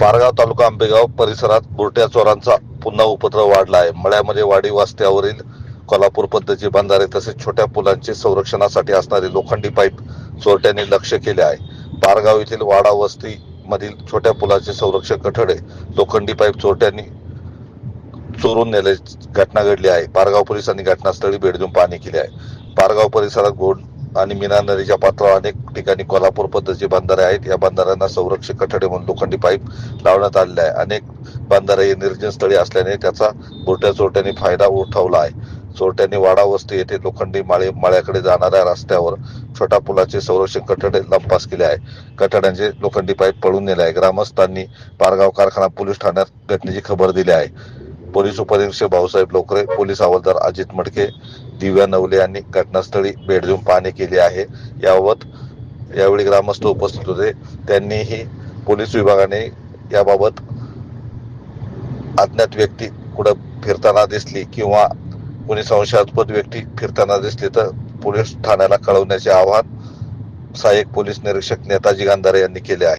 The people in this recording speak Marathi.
पारगाव तालुका आंबेगाव परिसरात बुरट्या चोरांचा पुन्हा उपद्रव वाढला आहे. मळ्यामध्ये वाडी वास्त्यावरील कोल्हापूर पद्धतीचे बंधारे तसेच छोट्या पुलांचे संरक्षणासाठी असणारे लोखंडी पाईप चोरट्यांनी लक्ष केले आहे. पारगाव येथील वाडा वस्ती मधील छोट्या पुलाचे संरक्षक कठडे लोखंडी पाईप चोरट्यांनी चोरून नेल्याची घटना घडली आहे. पारगाव पोलिसांनी घटनास्थळी भेट देऊन पाहणी केली आहे. पारगाव परिसरात गोड आणि मीना नदीच्या पात्रावर अनेक ठिकाणी कोल्हापूर पद्धतीचे बंधारे आहेत. या बंधाऱ्यांना संरक्षक कठडे म्हणून लोखंडी पाईप लावण्यात आलेले आहे. अनेक बंधारे हे निर्जन स्थळी असल्याने त्याचा मोठ्या चोरट्यांनी फायदा उठवला आहे. चोरट्यांनी वाडा वस्ती येथे लोखंडी माळे माळ्याकडे जाणाऱ्या रस्त्यावर छोटा पुलाचे संरक्षण कठडे लंपास केले आहे. कठड्यांचे लोखंडी पाईप पळून नेले आहे. ग्रामस्थांनी पारगाव कारखाना पोलीस ठाण्यात घटनेची खबर दिली आहे. पोलीस उपनिरीक्षक भाऊसाहेब लोकरे पोलीस हवालदार अजित मडके दिव्या नवले यांनी घटनास्थळी भेट देऊन पाहणी केली आहे. याबाबत यावेळी ग्रामस्थ उपस्थित होते. त्यांनीही पोलीस विभागाने याबाबत अज्ञात व्यक्ती कुठं फिरताना दिसली किंवा कोणी संशयास्पद व्यक्ती फिरताना दिसली तर पोलीस ठाण्याला कळवण्याचे आवाहन सहाय्यक पोलीस निरीक्षक नेताजी गांधारे यांनी केले आहे.